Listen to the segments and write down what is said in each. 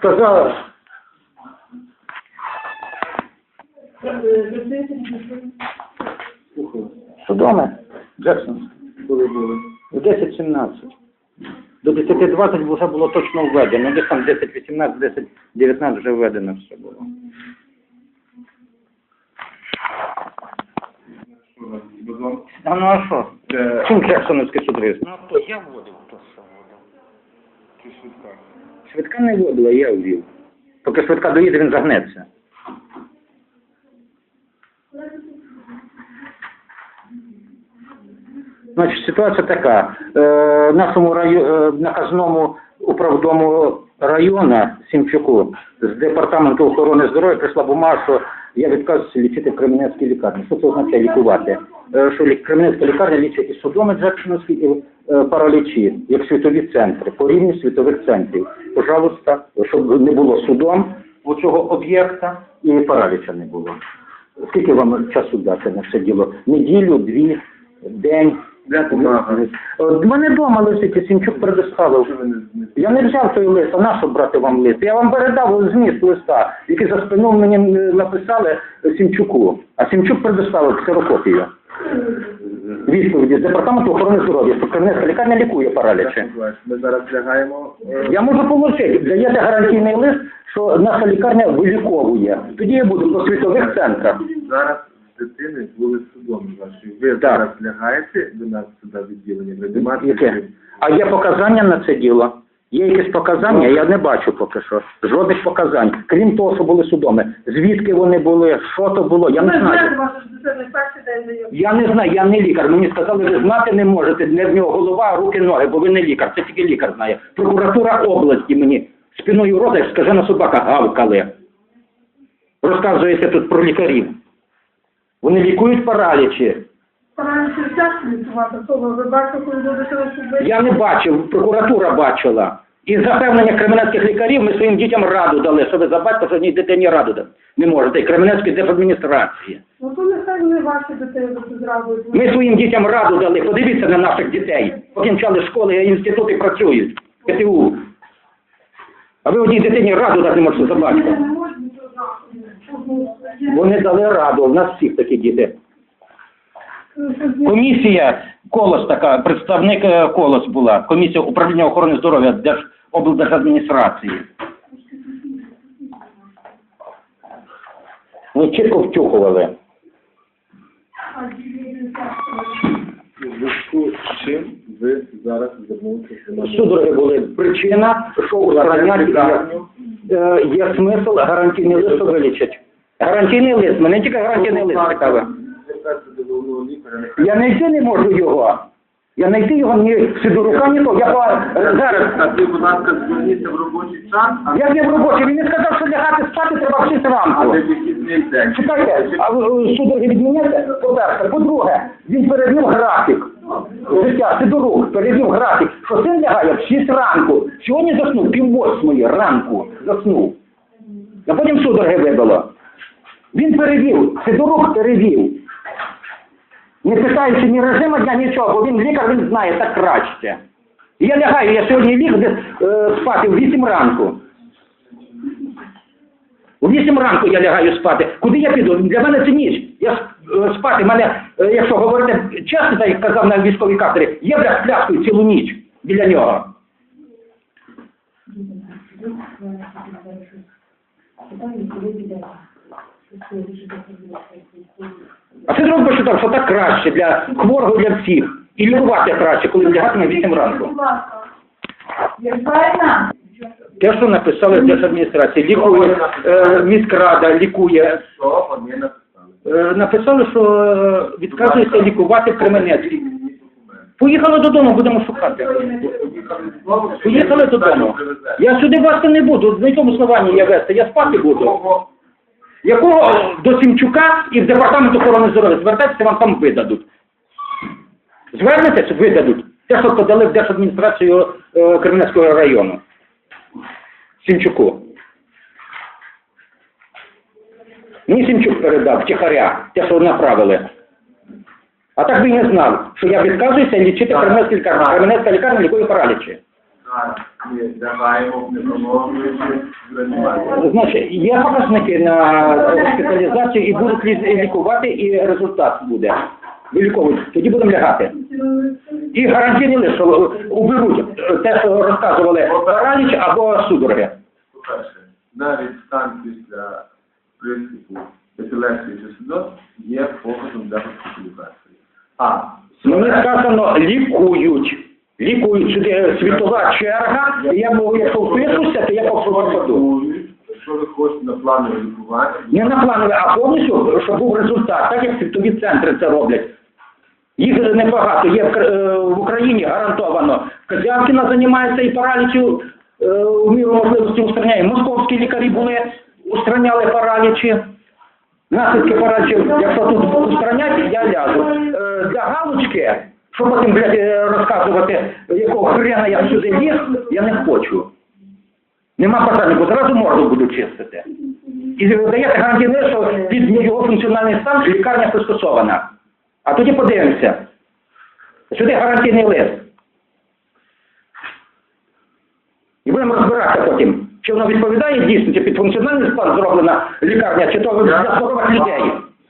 Сказала, судоме, Джексон, Коли були? в 10-17. До 10-20 вже було точно введено. Десь там 10-18, 10-19 вже введено все було. А ну а що? Чим Джексоновський суд? Ну то я вводив, то що. Чи швидка? Швидка не вводила, я ввів. Поки швидка доїде, він загнеться. Значить, ситуація така. Е, нашому раю, е, наказному управдому району Сімчуку з департаменту охорони здоров'я прийшла бумага, що я відказуюся лічити в Кременецькій лікарні. Що це означає лікувати? Е, що Кременецька лікарня лічить і судоми Джексоновські, і е, паралічі, як світові центри, по рівні світових центрів. Пожалуйста, щоб не було судом у цього об'єкта і параліча не було. Скільки вам часу дати на це діло? Неділю, дві, день? Бумага? У мене вдома лисить, і Сімчук предоставив. Не- Я не взяв той лист, а на що брати вам лист? Я вам передав зміст листа, який за спиною мені е, написали Сімчуку. А Сімчук предоставив ксерокопію. Відповіді з департаменту охорони здоров'я, що Кременецька лікарня лікує паралічі. Ми зараз лягаємо. е, Я можу положити, даєте гарантійний лист, що наша лікарня виліковує. Тоді я буду по світових центрах. Зараз з дитини були судом ваші. Ви Так. зараз лягаєте до нас сюди відділення, ви не Яке? А є показання на це діло? Є якісь показання? Я не бачу поки що. Жодних показань. Крім того, що були судоми. Звідки вони були, що то було, я не знаю. Я не знаю, я не лікар. Мені сказали, ви знати не можете, не в нього голова, руки, ноги, бо ви не лікар. Це тільки лікар знає. Прокуратура області мені спиною рота, як скажена собака, гавкали. Розказуєте тут про лікарів. Вони лікують паралічі. Стараємося тяжко лікувати, то ви, ви бачите, коли до сюди. Я не бачив, прокуратура бачила. І запевнення кременецьких лікарів ми своїм дітям раду дали, що ви за батько, що ні дитині раду дати. Не можете. І Кременецькій держадміністрації. Ну то нехай не ваші зразу. Ми своїм дітям раду дали. Подивіться на наших дітей. Покінчали школи, інститути працюють. ПТУ. А ви одній дитині раду дати не можете за Вони дали раду. У нас всіх такі діти. Комісія колос така, представник е, колос була. Комісія управління охорони здоров'я Держ... облдержадміністрації. Ви чітко втюхували. Зв'язку з чим ви зараз звернулися? Судороги були причина, що устранять лікарню. е, є смисл гарантійний лист що вилічать. Гарантійний лист, мене тільки гарантійний лист цікавий. До головного Я знайти не можу його. Я знайти його ні Сидорука, ні то. Я по, зараз. А ви, будь ласка, зверніться в робочий час, а Я не в роботі, він не сказав, що лягати спати треба в 6 а ранку. вихідний день. Чекайте, а ви, е, судороги відміняться, по-перше. По-друге, він перевів графік. Життя, Сидорук перевів графік, що син лягає в 6 ранку. Сьогодні заснув пів восьмої ранку. Заснув. А потім судороги вибило. Він перевів, Сидорук перевів. Не питаючи ні режиму дня, нічого, бо він лікар, він знає так краще. Я лягаю, я сьогодні ліг десь е, спати в 8 ранку. У 8 ранку я лягаю спати. Куди я піду? Для мене це ніч. Я е, спати, мене, е, якщо говорити чесно, як казав на військовій кафедрі, є бля з пляшкою цілу ніч біля нього. А це зробить, що так, що так краще для хворого для всіх. І лікувати краще, коли лягатиме в 8 ранку. Те, що написали в держадміністрації, лікує е, міськрада, лікує. Е, написали, що е, відказується лікувати Кременецький. Поїхали додому, будемо шукати. Поїхали додому. Я сюди вести не буду, на якому основанні я вести, я спати буду. Кого? Якого е, до Сімчука і в департамент охорони здоров'я звертайтеся, вам там видадуть. Звернетесь, видадуть. Те, що подали в держадміністрацію е, Кременецького району. Сімчуку. Мені Сімчук передав, тихаря, те, що направили. А так би і не знав, що я відказуюся лічити Кременецьку лікарню. Кременецька лікарня лікує паралічі. Реанімацію. Значить, є показники на госпіталізацію і будуть лікувати, і результат буде. Виліковують. Тоді будемо лягати. І гарантійний лист, що уберуть е, те, що розказували, параліч або судороги. По-перше, навіть стан після приступу епілепсії чи судоз є показом для госпіталізації. А Мені сказано, лікують. Лікують сюди світова черга, і я можу, якщо впишуся, то я лікують, якщо ви хочете на планове лікування, Не на планове, а повністю, щоб був результат, так як світові центри це роблять. Їх небагато. Є в, е, в Україні гарантовано. Козявкіна займається і паралічю е, в міру можливості устраняє. Московські лікарі були, устраняли паралічі. Наслідки паралічів, якщо тут устранять, я ляжу. Е, для галочки, щоб потім блядь, е, розказувати, якого хрена я сюди ліг, я не хочу. Нема бажання, бо зразу морду буду чистити. І даєте гарантійне, що під його функціональний стан лікарня пристосована. А тоді подивимося. Сюди гарантійний лист. І будемо розбиратися потім, чи воно відповідає дійсно, чи під функціональний стан зроблена лікарня, чи то здорових людей.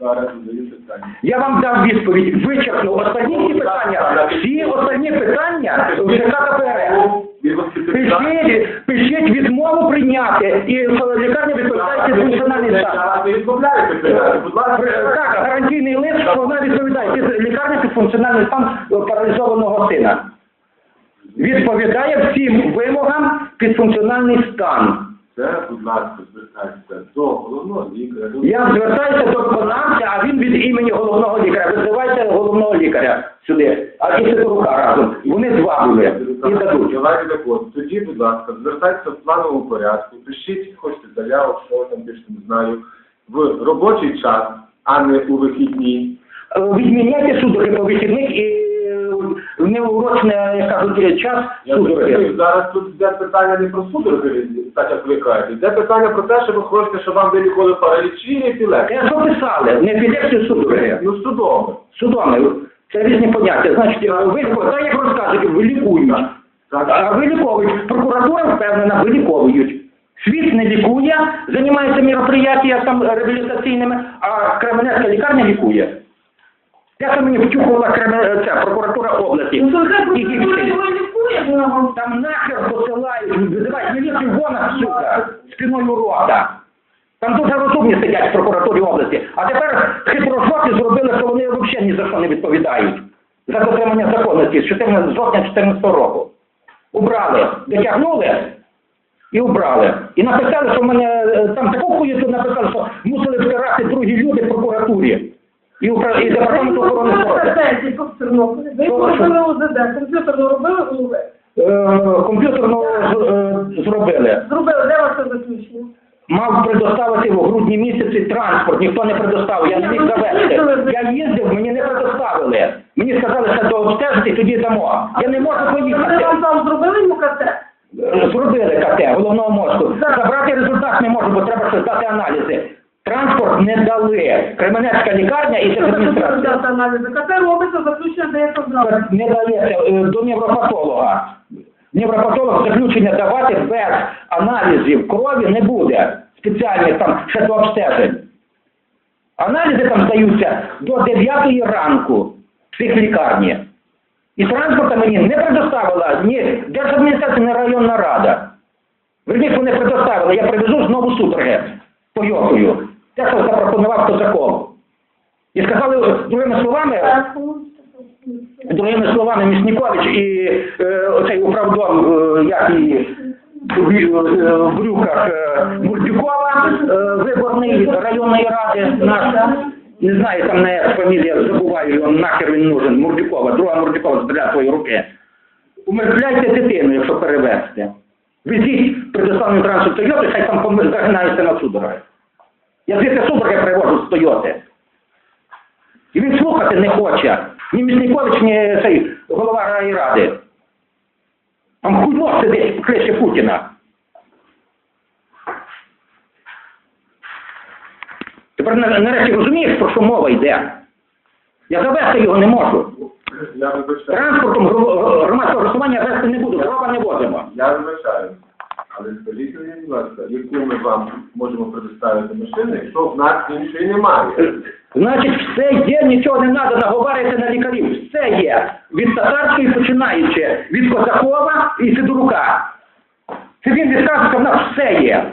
Зараз задаю питання. Я вам дав відповідь, вичерпну останні всі питання, всі останні питання в ЖК КПРС. Пишіть, пишіть відмову прийняти, і лікарня відповідає функціональний стан. не відмовляєте прийняти, будь ласка. Так, гарантійний лист, що вона відповідає під лікарня під функціональний стан паралізованого сина. Відповідає всім вимогам під функціональний стан. Це, будь ласка, звертайтеся до головного лікаря. до- Я звертаюся до виконавця, а він від імені головного лікаря. Визивайте головного лікаря сюди, а і рука разом. Вони два були і дадуть. Давайте так от. Тоді, будь ласка, звертайтеся в плановому порядку, пишіть, хочете заяву, що там пишете, не знаю, в робочий час, а не у вихідні. Е, Відміняйте судороги по вихідних і е, в як кажуть, час Я судороги. розумію, зараз тут йде питання не про судороги, так як ви кажете. Йде питання про те, що ви хочете, щоб вам вилікували паралічі і епілепсію. Те, що писали, не епілепсію судороги. Ну, судово. Судоми. Це різні поняття. Значить, е, ви, так як розказують, вилікують. Так. А виліковують. Прокуратура впевнена, виліковують. Світ не лікує, займається мероприятиями там реабілітаційними, а Кременецька лікарня лікує. Я там мені втюхувала ця, прокуратура області. Ну, то це І його лікує, вона вам Там нахер посилають, визивають міліцію вон отсюда, спиною рота. Там дуже розумні сидять в прокуратурі області. А тепер хитрожоки зробили, що вони взагалі ні за що не відповідають. За дотримання законності з 14 жовтня 2014 року. Убрали, дотягнули і убрали. І написали, що в мене е, там таку хуєту написали, що мусили втирати другі люди в прокуратурі. І, департамент охорони здоров'я. Ви. Що, робили ОЗД, комп'ютерно робили. Е, комп'ютерно з- е, зробили. Зробили, де ваше заключення? Мав предоставити в грудні місяці транспорт, ніхто не предоставив, я не міг завести. Я їздив, мені не предоставили. Мені сказали, що до обстежити, тоді дамо. Я не можу Вони поїхати. вам там зробили йому КТ? Е, Зробили КТ головного мозку. Забрати результат не можу, бо треба ще здати аналізи. Транспорт не дали. Кременецька лікарня і Що таке адміністрація. взяти аналізи? КТ робиться, заключення дається зразу. Не дається е, до невропатолога. Невропатолог заключення давати без аналізів крові не буде. Спеціальних там ще до обстежень. Аналізи там здаються до 9 ранку в психлікарні. І транспорта мені не предоставила ні Держадміністрація, ні районна рада. Верніше вони предоставили, я привезу знову судороги пойокою. Те, що запропонував Козаков. І сказали е, другими словами, Другими словами, Міснікович і е, оцей управдом, е, як і в, е, в брюках е, Мурдюкова, е, виборний районної ради наша. Не знаю, там не фамілія, забуваю його, нахер він нужен, Мурдюкова, друга Мурдюкова з твої руки. Умертвляйте дитину, якщо перевезти. Везіть предоставлений транспорт Тойоти, хай там загинається на судороги. Я звідти судороги привожу з Тойоти. І він слухати не хоче. Ні Міснікович, ні цей голова райради. Там хуйло сидить клише Путіна. Тепер нарешті розумієш, про що мова йде? Я завести його не можу. Транспортом гро- громадського голосування вести не буду, дрова не возимо. Я вибачаю. Але скажіть мені, будь ласка, яку ми вам можемо предоставити машини, якщо в нас іншої немає? Значить, все є, нічого не треба, наговарюйте на лікарів. Все є. Від татарської починаючи, від Козакова і Сидорука. Це він відкаже, що в нас все є.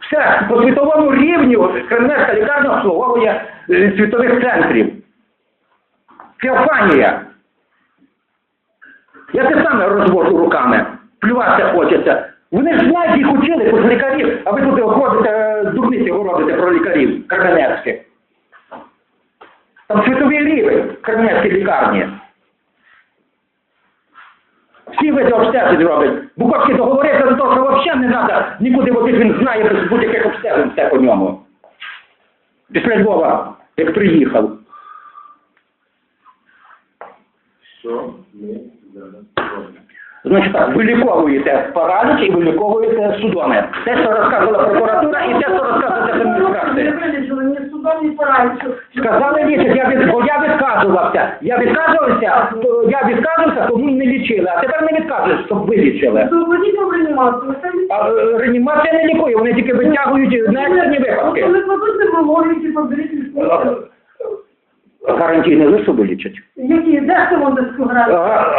Все, по світовому рівню Кремлівська лікарня обслуговує е, світових центрів. Феофанія. Я те саме розвожу руками. Плюватися хочеться. Вони ж знають, їх учили, хоч лікарів, а ви тут ходите, е, дурниці говорите про лікарів Кременецьких. Там світовий рівень в Кременецькій лікарні. Всі види обстежень роблять. Буковський договорився до того, що взагалі не треба нікуди водити, він знає без будь-яких обстежень все по ньому. Після Львова, як приїхав. Що ми зараз робимо? Значить так, виліковуєте параліч і виліковуєте судоми. Те, що розказувала прокуратура, і те, що розказує Не адміністрація. Сказали лічить, я від, бо я відказувався. Я відказувався, то я відказувався, тому не лічили. А тепер не відказують, щоб вилічили. То водіть в реанімацію. А е, реанімація не лікує, вони тільки витягують на екстрені випадки. Коли кладуть неврологію, типу, беріть Е, лікування. лічать. Які, де це Е, грають?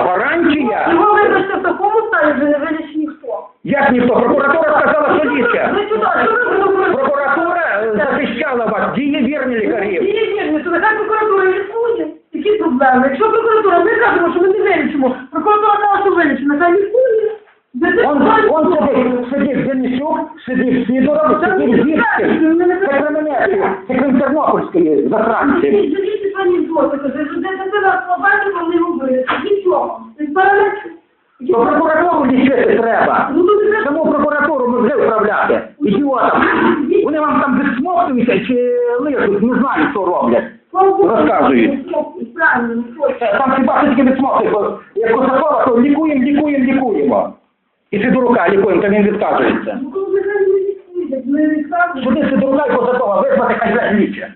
Гарантія? Його вибачте в такому стані, вже не вилічить ніхто. Як ніхто? Прокуратура сказала, що. Ви сюди, що ви прокуратура? Прокуратура е, захищала вас, вірні лікарів ні, ні, то нехай прокуратура лікує. Які проблеми? Якщо прокуратура, ми кажемо, що ми не вилічимо. Прокуратура каже, що вилічимо, нехай лікує. Де це Он, он сидить, сидить Денисюк, сидить Сидоров, сидить Вірський. Це Кременецький, це крім Тернопільської засранці. Дивіться, пані Зота, каже, що де дитина слабенька, вони робили. Нічого. Він. То прокуратуру лічити треба. Ну, не Саму прокуратуру ми вже управляти. Ідіотам. Вони вам там відсмоктуються чи лижуть, не знаю, що роблять. Розказують. Там хіба тільки відсмоктують. бо Як Косакова, то лікуємо, лікуємо, лікуємо. І Сидорука лікуємо, то він відказується. Ну. Сюди Сидорука і Косакова, визвати хай ліче.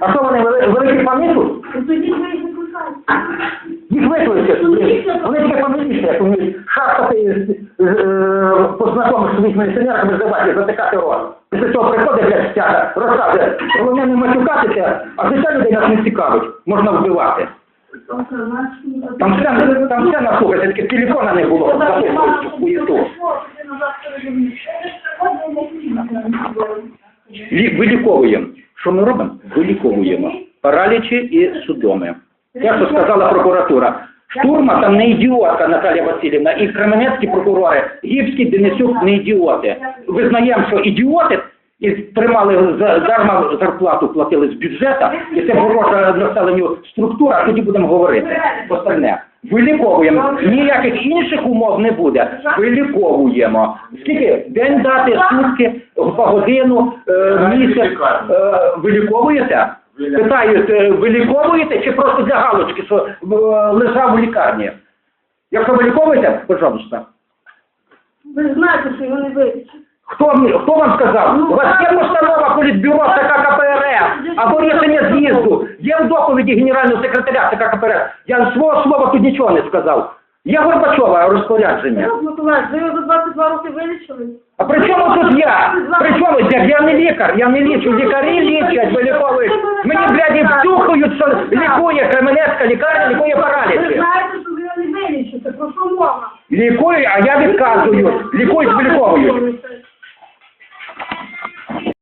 А що вони, вели- великі їх. Їх викличте, вони тільки помиліться, вони шахтати, е, познайомих своїх міліціонерами здавати, затикати рот. Після цього приходить блядь, стяга, розказує, головне не матюкатися, а життя людей нас не цікавить, можна вбивати. Там все, там все наслухайте, тільки телефона не було, записують цю хуєту. Виліковуємо. Що ми робимо? Виліковуємо. Паралічі і судоми. Те, що сказала прокуратура. Штурма там не ідіотка Наталія Васильівна, і кременецькі прокурори, Гібський, Денисюк не ідіоти. Визнаємо, що ідіоти, і тримали дарма зарплату, платили з бюджету, і це ворожа населенню структура, тоді будемо говорити. Остальне. Виліковуємо. Ніяких інших умов не буде. Виліковуємо. Скільки? День дати, сутки, годину, е, місяць. Е, виліковуєте? Питають, е, виліковуєте чи просто для галочки, що е, лежав у лікарні? Якщо виліковуєте, пожалуйста. Ви знаєте, що його не вилічать. Хто, хто вам сказав? У вас є постанова політбюро ЦК КПРФ або рішення з'їзду. Є в доповіді генерального секретаря ЦК КПРФ. Я свого слова тут нічого не сказав. Я Горбачова розпорядження. А при чому тут я? При чому я? Я не лікар, я не лічу. Лікарі лічать, ви ліковують. Мені, блядь, і втюхають, що лікує Кременецька лікарня, лікує Ви знаєте, що ви його не вилічите, про що мова? Лікує, а я відказую. Лікують, виліковують.